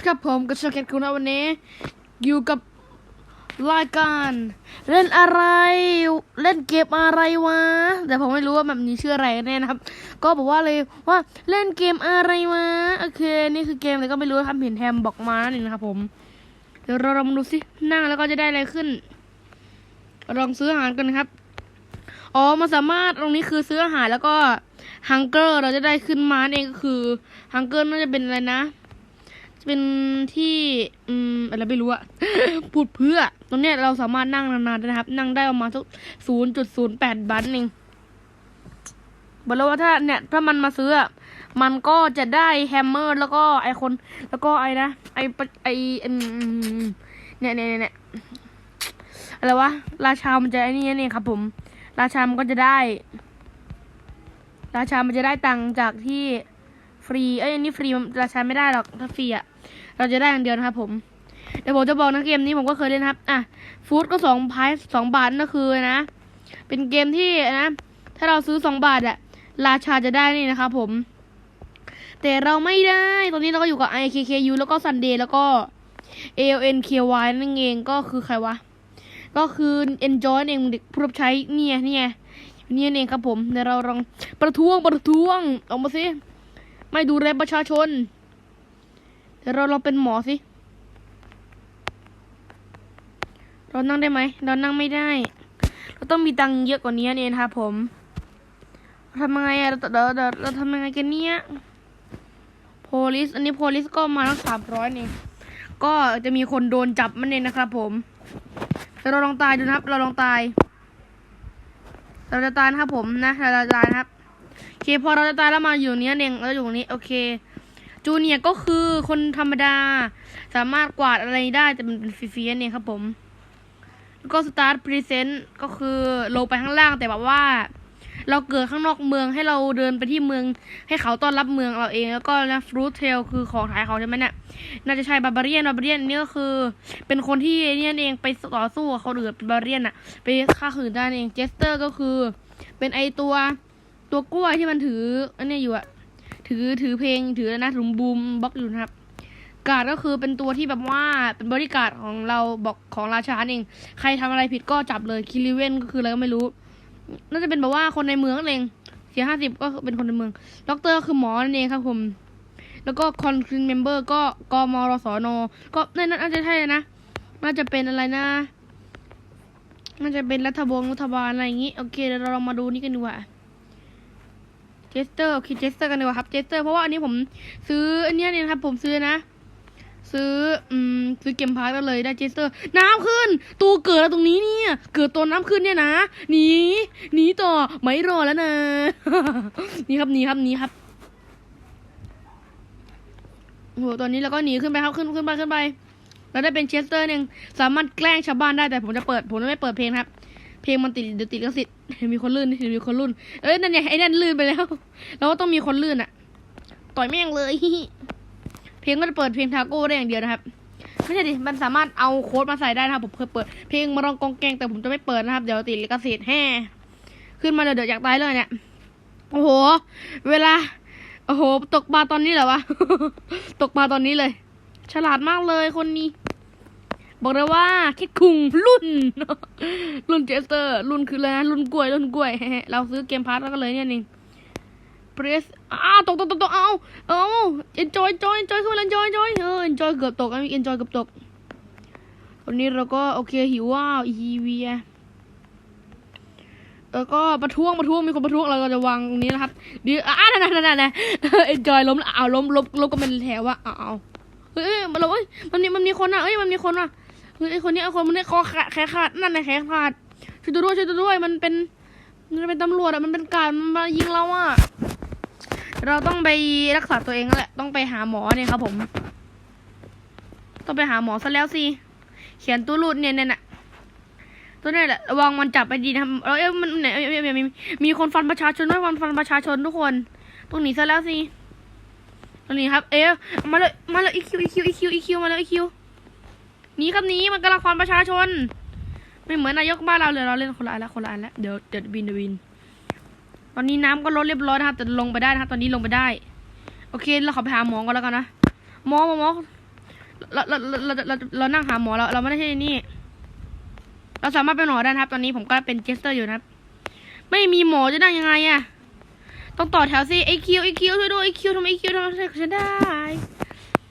ครับผมกับชาเกตคุณนะวันนี้ อยู่กับรายการ เล่นอะไร เล่นเกมอะไรวะ แต่ผมไม่รู้ว่าแบบนี้ชื่ออะไรแน่นะครับ ก็บอกว่าเลยว่าเล่นเกมอะไรวะโอเคนี่คือเกมอะไรก็ไม่รู้ครับเห็นแฮมบอกมานี่นะครับผมเดี๋ยวเราลองดูสินั่งแล้วก็จะได้อะไรขึ้น ลองซื้ออาหารกันนะครับอ๋อมันสามารถตรงนี้คือซื้ออาหารแล้วก็ฮังเกอร์เราจะได้ขึ้นมานั่นเองก็คือฮังเกอร์น่าจะเป็นอะไรนะ จะเป็นที่อืมอะไรไม่รู้อะพูดเพื่อ ตรงเนี้ยเราสามารถนั่งนานๆได้นะครับ นั่งได้ประมาณสักศูนย์จุดศูนย์แปดบัตเองบอกแล้วว่าถ้าเนี่ย ถ้ามันมาซื้อ มันก็จะได้แฮมเมอร์ แล้วก็ไอคน แล้วก็ไอนะ ไอปะไอเนี่ยเนี่ยเนี่ยอะไรวะ ราชา มันจะไอ้นี่นี่ครับผม ราชา มันก็จะได้ ราชา มันจะได้ตังค์จากที่ฟรี เอ้ยอันนี้ฟรี ราชาไม่ได้หรอก ถ้าฟรีอะ เราจะได้อย่างเดียวนะครับผมเดี๋ยวผมจะบอกนะเกมนี้ผมก็เคยเล่นครับ อะฟูดก็สองพายสองบาทก็คือนะ เป็นเกมที่นะ ถ้าเราซื้อสองบาทอะราชาจะได้นี่นะครับผม แต่เราไม่ได้ ตอนนี้เราก็อยู่กับ IKKU แล้วก็ Sunday แล้วก็ ALNKY นั่นเองก็คือใครวะ ก็คือ enjoy เองเด็กผู้รับใช้เนี่ยเนี่ยเนี่ยเองครับผม เดี๋ยวเราลองประท้วงประท้วงออกมาสิ ไม่ดูแลประชาชน เดี๋ยวเราลองเป็นหมอสิเรานั่งได้ไหมเรานั่งไม่ได้ เราต้องมีตังเยอะกว่านี้เนี่ยนะครับผมเราทำยังไงอะเราเดี๋ยวเดี๋ยวเราทำยังไงกันเนี่ย police อันนี้ police ก็มาตั้งสามร้อยนี่ก็จะมีคนโดนจับมันเองนะครับผมเดี๋ยวเราลองตายดูนะครับ เราลองตาย เราจะตายนะครับผมนะ เราจะตายนะครับโอเคพอเราจะตายแล้วมาอยู่เนี้ยเองเราอยู่ตรงนี้โอเค จูเนียก็คือคนธรรมดา สามารถกวาดอะไรได้แต่มันเป็นฟรีๆเนี่ยครับผม แล้วก็สตาร์ทพรีเซนต์ก็คือลงไปข้างล่างแต่แบบว่า เราเกิดข้างนอกเมืองให้เราเดินไปที่เมือง ให้เขาต้อนรับเมืองเราเองแล้วก็นะฟรุตเทลคือของขายเขาใช่ไหมเนี่ยน่าจะใช่บาบาเรียนบาบาเรียนนี่ก็คือ เป็นคนที่เนี่ยเองไปต่อสู้กับเขาหรือเป็นบาบาเรียนอะไปฆ่าขืนได้เองเจสเตอร์ก็คือ เป็นไอตัวตัวกล้วยที่มันถืออันนี้อยู่อะ ถือถือเพลงถือนะถุงบูมบล็อกอยู่นะครับ การ์ดก็คือเป็นตัวที่แบบว่าเป็นบริการของเราบอกของราชาเอง ใครทำอะไรผิดก็จับเลยคิริเวนก็คืออะไรก็ไม่รู้ น่าจะเป็นแบบว่าคนในเมืองนั่นเองเสียห้าสิบก็เป็นคนในเมืองด็อกเตอร์คือหมอนั่นเองครับผมแล้วก็คอนค r นเมมเบอร์ก็กมรสนก็นั่นน่าจะใช่นะน่าจะเป็นอะไรนะน่าจะเป็นรัฐบงรัฐบาลอะไรอย่างงี้ โอเคเดี๋ยวเราลองมาดูนี่กันดีกว่า เจสเตอร์โอเคเจสเตอร์กันดีกว่าครับเจสเตอร์เพราะว่าอันนี้ผมซื้ออันนี้เนี่ยครับ ผมซื้อนะ ซื้ออืมซื้อเกมพาร์ตเลยได้เจสเตอร์ น้ำขึ้นตัวเกิดแล้วตรงนี้เนี่ย เกิดตัวน้ำขึ้นเนี่ยนะหนีหนีต่อไม่รอแล้วนะนี่ครับหนีครับหนีครับโหตอนนี้เราก็หนีขึ้นไปครับขึ้นขึ้นไปขึ้นไปเราได้เป็นเชสเตอร์หนึ่งสามารถแกล้งชาวบ้านได้แต่ผมจะเปิดผมจะไม่เปิดเพลงครับ เพลงมันติดเดี๋ยวติดลิขสิทธิ์มีคนลื่นมีคนลื่นเอ้ยนั่นไงไอ้นั่นลื่นไปแล้วเราก็ต้องมีคนลื่นอะต่อยแม่งเลยเพลงก็จะเปิดเพลงทาโก้ได้อย่างเดียวนะครับไม่ใช่ดิมันสามารถเอาโค้ดมาใส่ได้นะครับผมเคยเปิดเพลงมาลองกองแกงแต่ผมจะไม่เปิดนะครับเดี๋ยวติดลิขสิทธิ์แห่ขึ้นมาเดี๋ยวเดี๋ยวอยากตายเลยเนี่ยโอ้โห เวลาโอ้โห ตกปลาตอนนี้เหรอวะ ตกปลาตอนนี้เลย ฉลาดมากเลยคนนี้ บอกเลยว่าคิดคุงรุ่น รุ่นเจสเตอร์ รุ่นคืออะไรนะรุ่นกล้วยรุ่นกล้วยเราซื้อเกมพาร์ทแล้วก็เลยเนี่ยเองเพรสอ้าวตกตกตกตกเอาเอาเอ็นจอยจอยจอยขึ้นมาแล้วจอยจอยเออเอ็นจอยเกือบตกอันนี้เอ็นจอยเกือบตกตอนนี้เราก็โอเคหิวว้าวอีเวียแล้วก็ประท้วงประท้วงมีคนประท้วงเราก็จะวางตรงนี้นะครับเดียวอ่านั่นนั่นนั่นนั่นเอ็นจอยล้มอ้าวล้มล้มล้มก็เป็นแถวว่าอ้าวเฮ้ยมันเราเอ้ยมันมีมันมีคนอะเอ้ยมันมีคนอะ เฮ้ยไอคนนี้ไอคนมันได้คอขาดแขนขาดนั่นไงแขนขาดช่วยตัวด้วยช่วยตัวด้วยมันเป็นมันเป็นตำรวจอะมันเป็นการมันมายิงเราอะเราต้องไปรักษาตัวเองแหละ ต้องไปหาหมอเนี่ยครับผม ต้องไปหาหมอซะแล้วสิ เขียนตัวรูดเนี่ยเนี่ยน่ะตัวนี้แหละระวังมันจับไปดีนะเราเอ้ยมันไหนเอ้ยเอ้ยเอ้ยมีมีคนฟันประชาชนด้วยฟันฟันประชาชนทุกคนต้องหนีซะแล้วสิต้องนี้ครับ เอ๊ะมาเลยมาเลยอีคิวอีคิวอีคิวอีคิวมาเลยอีคิว หนีครับหนีมันกำลังฟันประชาชน ไม่เหมือนนายกบ้านเราเลยเราเล่นคนละอันละคนละอันละเดี๋ยวเดี๋ยวบินเดี๋ยวบิน ตอนนี้น้ำก็ลดเรียบร้อยนะครับแต่ลงไปได้นะครับตอนนี้ลงไปได้ โอเคเราขอไปหาหมอก่อนแล้วกันนะหมอหมอหมอเราเราเราเราเราเรานั่งหาหมอเราเราไม่ได้ใช่นี่ เราสามารถเป็นหมอได้นะครับ ตอนนี้ผมก็เป็นเจสเตอร์อยู่นะครับ ไม่มีหมอจะนั่งยังไงอะต้องต่อแถวสิไอคิวไอคิวช่วยด้วยไอคิวทำไมไอคิวทำไมฉันได้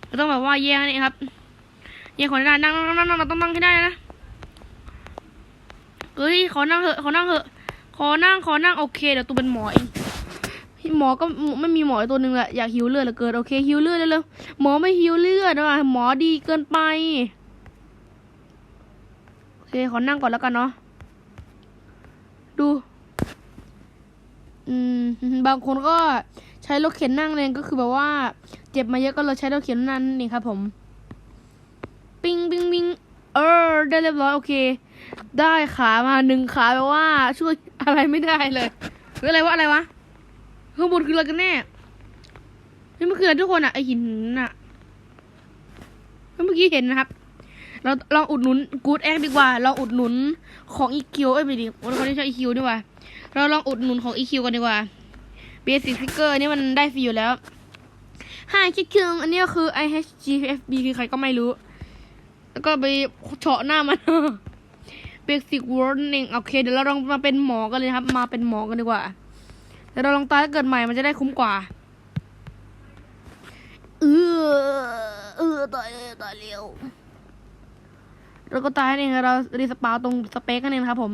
เราต้องแบบว่าแย่นี่ครับ แย่งคนให้ได้นั่งนั่งนั่งนั่งเราต้องนั่งให้ได้นะเฮ้ยขอนั่งเถอะขอนั่งเถอะขอนั่งขอนั่งโอเคเดี๋ยวตูเป็นหมอเองหมอก็ไม่มีหมออีกตัวหนึ่งแหละอยากหิวเลือดเหลือเกินโอเคหิวเลือดเร็วๆหมอไม่หิวเลือดว่ะหมอดีเกินไปโอเคขอนั่งก่อนแล้วกันเนาะดูอืมบางคนก็ใช้รถเข็นนั่งเลยก็คือแบบว่า เจ็บมาเยอะก็เลยใช้รถเข็นนั่นนี่ครับผม ปิ้งปิ้งปิ้ง เออได้เรียบร้อยโอเค ได้ขามาหนึ่งขาแปลว่าช่วยอะไรไม่ได้เลยหรืออะไรวะอะไรวะข้างบนคืออะไรกันแน่นี่มันคืออะไรทุกคนอะไอหินน่ะเมื่อกี้เห็นนะครับ เราลองอุดหนุนกูดแอคดีกว่า เราอุดหนุนของอีคิวเอ้ยไม่ดีคนที่ใช้อีคิวดีกว่า เราลองอุดหนุนของ EQ กันดีกว่า Basic Figure นี่มันได้ฟรีอยู่แล้ว Hi คิดคึงอันนี้ก็คือ IHGFB คือใครก็ไม่รู้ แล้วก็ไปเฉาะหน้ามัน Basic Word นั่นเองโอเค เดี๋ยวเราลองมาเป็นหมอกันเลยครับ มาเป็นหมอกันดีกว่าเดี๋ยวเราลองตายแล้วเกิดใหม่มันจะได้คุ้มกว่า เออเออตายเลยตายเร็วเราก็ตายเองเรารีสปาวตรงสเปคกันเองครับผม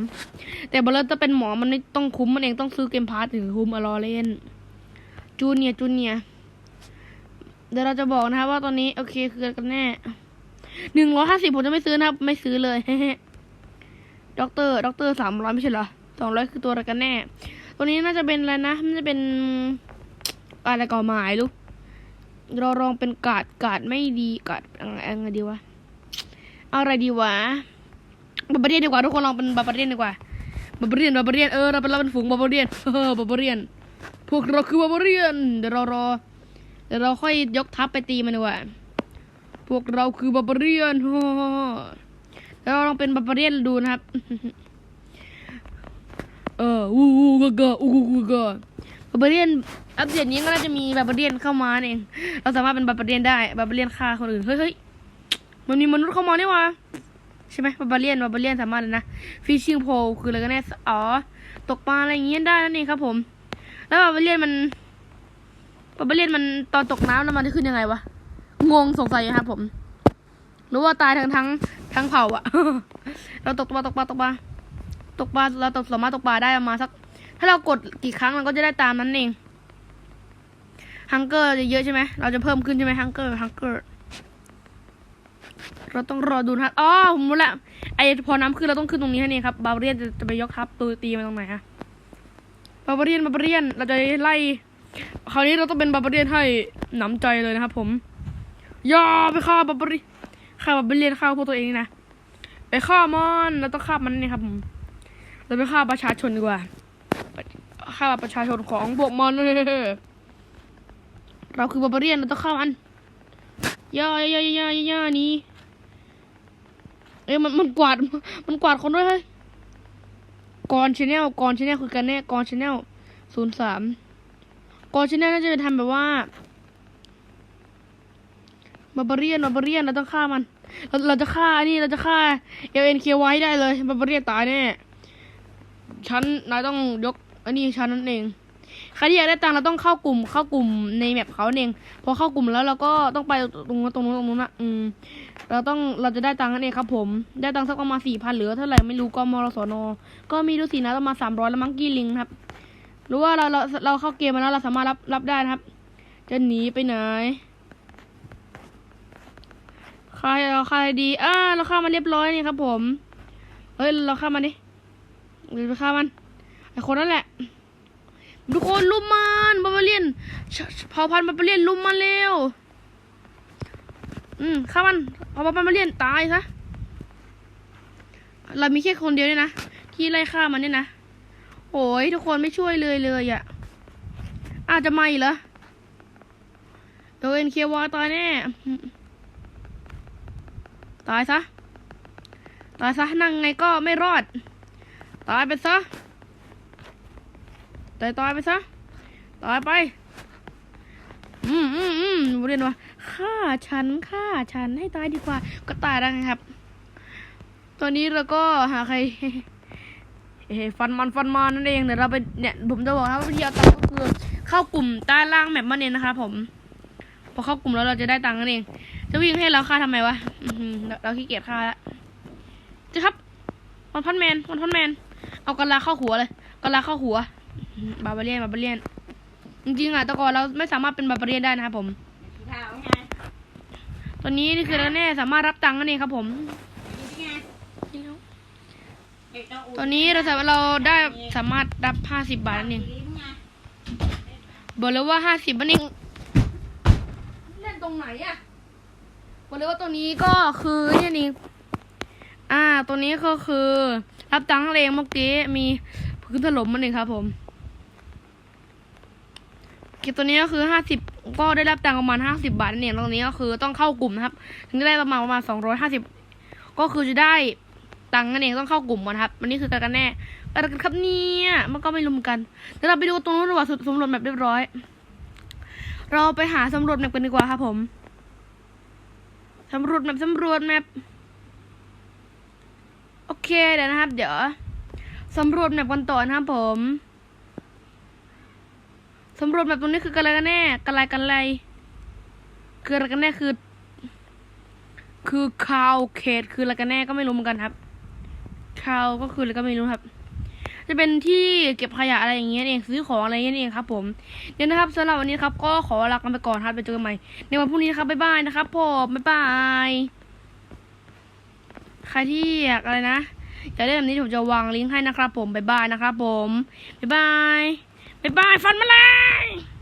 แต่บอลเลอร์จะเป็นหมอมันไม่ต้องคุ้มมันเองต้องซื้อเกมพาร์ทถึงคุ้มอะรอเล่นจูเนียจูเนียเดี๋ยวเราจะบอกนะครับว่าตอนนี้ โอเคคือกันแน่ หนึ่งร้อยห้าสิบผมจะไม่ซื้อนะครับ ไม่ซื้อเลยด็อกเตอร์ด็อกเตอร์สามร้อยไม่ใช่เหรอสองร้อยคือตัวอะไรกันแน่ ตัวนี้น่าจะเป็นอะไรนะ มันจะเป็นอะไรก่อหมายลูกเราลองเป็นกาดกาดไม่ดีกาดอะไรดีวะเอาอะไรดีวะบาบาเรียนดีกว่าทุกคนลองเป็นบาบาเรียนดีกว่าบาบาเรียนบาบาเรียนเออเราเป็นเราเป็นฝูงบาบาเรียนเออบาบาเรียน พวกเราคือบาบาเรียนเดี๋ยวเรารอเดี๋ยวเราค่อยยกทัพไปตีมันดีกว่า พวกเราคือบาบาเรียนโอ้โหแล้วเราลองเป็นบาบาเรียนดูนะครับ เออวู้วู้กะกะอู้กูกะบาบาเรียนอัปเดตนี้ก็น่าจะมีบาบาเรียนเข้ามาเอง เราสามารถเป็นบาบาเรียนได้บาบาเรียนฆ่าคนอื่น เฮ้ยเฮ้ยมันมีมนุษย์เข้ามานี่วะใช่ไหมบาบาเลียนบาบาเลียนสามารถเลยนะฟิชชิ่งโพคืออะไรกันแน่อ๋อตกปลาอะไรอย่างเงี้ยได้นั่นเองครับผม แล้วบาบาเลียนมันบาบาเลียนมันตอนตกน้ำแล้วมันจะขึ้นยังไงวะ งงสงสัยครับผมรู้ว่าตายทั้งทั้งทั้งเผ่าอะเราตกปลาตกปลาตกปลาตกปลาเราตกสามารถตกปลาได้ประมาณสัก ถ้าเรากดกี่ครั้งเราก็จะได้ตามนั้นเองฮังเกอร์จะเยอะใช่ไหมเราจะเพิ่มขึ้นใช่ไหมฮังเกอร์ฮังเกอร์เราต้องรอดูนะครับอ๋อผมรู้แล้วไอพอน้ำขึ้นเราต้องขึ้นตรงนี้นั่นเองครับบาบเรียนจะจะไปยกทัพตัวตีมาตรงไหนฮะบาบเรียนบาบเรียนเราจะไล่คราวนี้เราต้องเป็นบาบเรียนให้หนำใจเลยนะครับผม ย่าไปฆ่าบาบาเรียนฆ่าบาบาเรียนฆ่าพวกตัวเองนะ ไปฆ่ามันเราต้องฆ่ามันนี่ครับผมเราไปฆ่าประชาชนดีกว่าฆ่าประชาชนของพวกมันเราคือบาบาเรียนเราต้องฆ่ามันย่าย่าย่าย่าย่านี้เอ้ยมันมันกวาดมันกวาดคนด้วยเฮ้ยกอนชแนลกอนชแนลคือกันแน่กอนชแนลศูนย์สามกอนชแนลน่าจะเป็นทำแบบว่า บาบาเรียนบาบาเรียนเราต้องฆ่ามัน เราเราจะฆ่าอันนี้เราจะฆ่าเอเอ็นเคไว้ได้เลยบาบาเรียนตายแน่ฉันนายต้องยกอันนี้ฉันนั่นเองใครที่อยากได้ตังค์เราต้องเข้ากลุ่มเข้ากลุ่มในแมปเขาเองพอเข้ากลุ่มแล้วเราก็ต้องไปตรงนู้นตรงนู้นตรงนู้นนะอืมเราต้องเราจะได้ตังค์นั่นเองครับ ผมได้ตังค์สักประมาณสี่พันหรือเท่าไหร่ไม่รู้ก็มรสนก็มีดูสินะประมาณสามร้อยแล้วมังกี้ลิงครับหรือว่าเราเราเราเข้าเกมมาแล้วเราสามารถรับรับได้นะครับ จะหนีไปไหน ใครเราใครดีอ่าเราฆ่ามันเรียบร้อยนี่ครับ ผม เฮ้ยเราฆ่ามันดิเราไปฆ่ามันไอคนนั่นแหละ ทุกคนลุมมันบาบาเลียนเผ่าพันธุ์บาบาเลียนลุมมันเร็วอืมฆ่ามันเอาบาบาเลียนตายซะเรามีแค่คนเดียวเนี่ยนะที่ไล่ฆ่ามันเนี่ยนะโอ้ยทุกคนไม่ช่วยเลยเลยอะ่ะอาจจะไม่เหรอเดี๋ยวเอ็นเควาตายแน่ ตายซะ ตายซะนั่งไงก็ไม่รอด ตายไปซะ ตายตายไปซะ ตายไป อืมอืมอืมเรียนว่าฆ่าฉันฆ่าฉันให้ตายดีกว่า ก็ตายแล้วไงครับ ตอนนี้เราก็หาใครเอ้ฟันมันฟันมันนั่นเองเดี๋ยวเราไปเนี่ยผมจะบอกนะว่าวิธีเอาตังค์ก็คือเข้ากลุ่มใต้ล่างแมปมันเองนะครับผม พอเข้ากลุ่มแล้วเราจะได้ตังค์นั่นเอง จะวิ่งให้เราฆ่าทำไมวะเราขี้เกียจฆ่าละจะครับวันพันแมนวันพันแมน เอากระลาเข้าหัวเลยกระลาเข้าหัว บาบาเลียนบาบาเลียน จริงๆอะตะกอนเราไม่สามารถเป็นบาบาเลียนได้นะครับผมตอนนี้นี่คือเราแน่สามารถรับตังค์นั่นเองครับผมตอนนี้เราสามารถเราได้สามารถรับห้าสิบบาทนั่นเองบอกเลยว่าห้าสิบนั่นเองเล่นตรงไหนอะ บอกเลยว่าตัวนี้ก็คือเนี่ยนี่อ่า ตัวนี้ก็คือ รับตังค์เองเมื่อกี้มีพื้นถล่มมันเองครับผมเกตัวนี้ก็คือห้าสิบก็ได้รับตังค์ประมาณห้าสิบาทนั่เองตรงนี้ก็คือต้องเข้ากลุ่มนะครับ ถึงจะได้ประมาณประมาณสองร้อยห้าสิบก็คือจะได้ตังค์นั่นเองต้องเข้ากลุ่มก่อนครับวันนี้คือการกันแน่อะไรกันครับเนี่ยมันก็ไม่รู้เหมือนกันเดี๋ยวเราไปดูตรงนู้นดีกว่าสุดสำรวจแบบเรียบร้อย เราไปหาสำรวจแมปกันดีกว่าครับผม สำรวจแมปสำรวจแมปโอเคเดี๋ยวนะครับ เดี๋ยวสำรวจแมปกันต่อนะครับผมสำรวจแมปตรงนี้คืออะไรกันแน่กันไรกันไรคืออะไรกันแน่คือ คือคาวเขตคืออะไรกันแน่ก็ไม่รู้เหมือนกันครับคาวก็คืออะไรก็ไม่รู้ครับ จะเป็นที่เก็บขยะอะไรอย่างเงี้ยเองซื้อของอะไรอย่างเงี้ยเองครับ ผมเดี๋ยวนะครับสำหรับวันนี้ครับ ก็ขอลากันไปก่อนครับไปเจอกันใหม่ในวันพรุ่งนี้ครับบ๊ายบายนะครับผมบ๊ายบายใครที่อยากอะไรนะอยากได้แบบนี้ผมจะวางลิงก์ให้นะครับ ผมบ๊ายบายนะครับ ผมบ๊ายบายบ๊ายบายฟันมาเลย